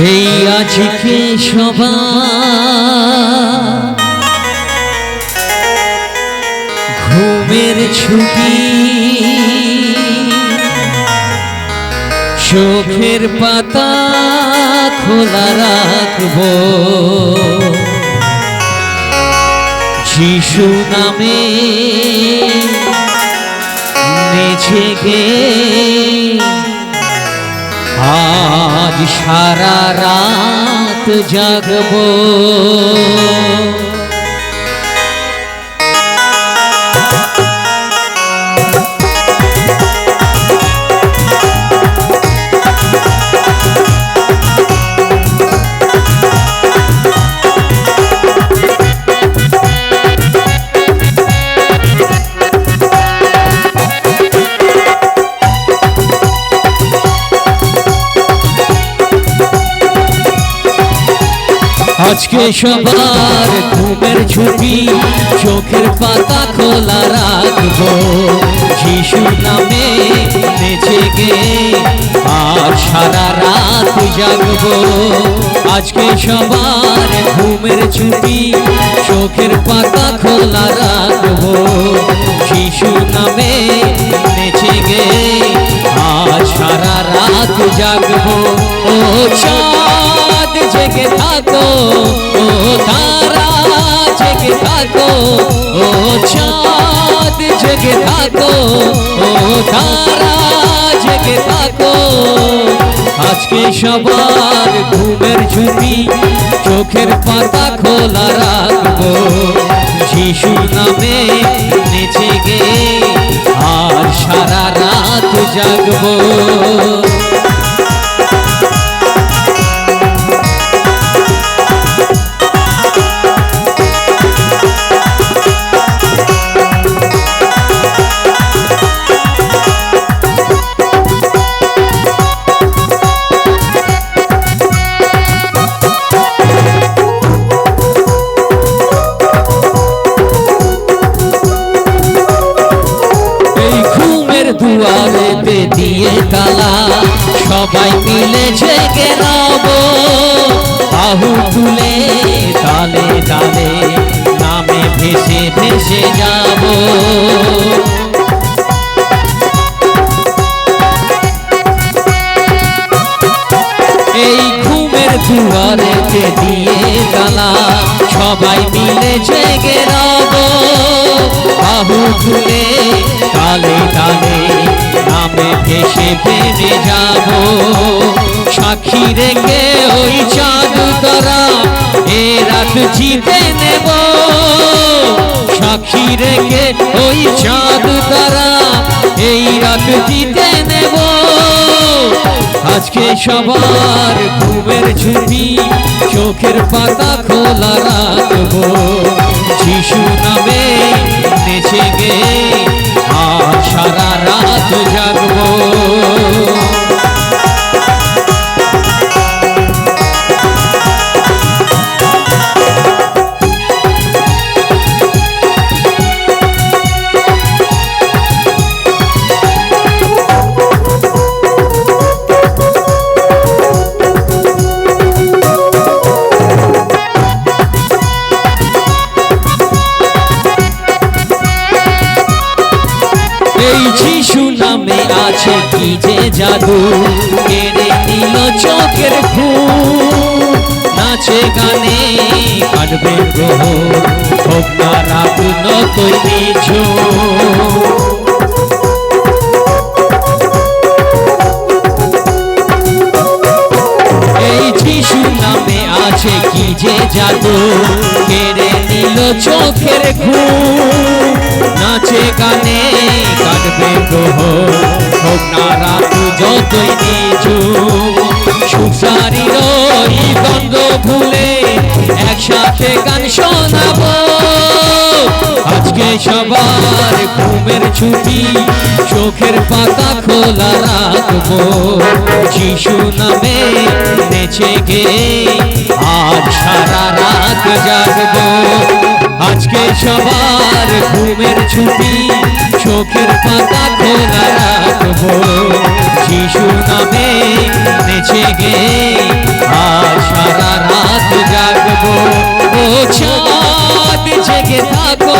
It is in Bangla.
এই আজকে সবার? ঘুমের ছুটি চোখের পাতা খোলা রাখব। যিশু নামে নেচে গে। আজ সারা রাত জাগবো। আজকে সবার ঘুমের ছুটি, চোখের পাতা খোলা রাখব। যিশু নামে বেঁচে গে আর সারা রাত জাগবো। আজকে সবার ঘুমের ছুটি, চোখের পাতা খোলা রাখব। যিশু নামে বেঁচে গে আর সারা রাত জাগবো। ও চাঁদ জেগে থাকো, ও তারা জেগে থাকো, ও চাঁদ জেগে থাকো, ও তারা জেগে থাকো। আজকে সবার ঘুমের ঝুঁকি, চোখের পাতা খোলা রাখব। যিশু নামে নেচে গে আর সারা রাত জাগবো। দুয়ারেতে দিয়ে তালা, সবাই মিলে জেগে রব বাহু তুলে তালে তালে নামে ভেসে ভেসে যাব। এই ঘুমের দুয়ারেতে দিয়ে তালা, সবাই মিলে জেগে রব বাহু তুলে তালে তালে ফেরে যাব। সাক্ষী রেখে ওই চাঁদ তারা এ রাত জিতে নেব। সাক্ষী রেখে ওই চাঁদ তারা এই রাত জিতে নেব। আজকে সবার ঘুমের ঝুঁকি, চোখের পাতা খোলা রাখব। যিশু নামে যিশু নামে আছে কি যে জাদু? কেড়ে নিল চোখের ঘুম নাচে গানে কাটবে গ্রহ। হোক না রাত নতই এই যিশু নামে আছে কি যে জাদু? কেড়ে নিল চোখের ঘুম নাচে গানে কাটবে গ্রহ হোক না রাত যতই নিচু সুসারির দ্বন্দ্ব ভুলে একসাথে গান শোনাবো। আজকে সবার ঘুমের ছুটি, চোখের পাতা খোলা রাখব। যিশু নামে নেচে গে, আজ সারা রাত জাগবো। আজকে সবার ঘুমের ছুটি, চোখের পাতা খোলা রাখব। শিশু নামে নেচে গে আর সারা রাত জাগবো। ও চাঁদ জেগে থাকো।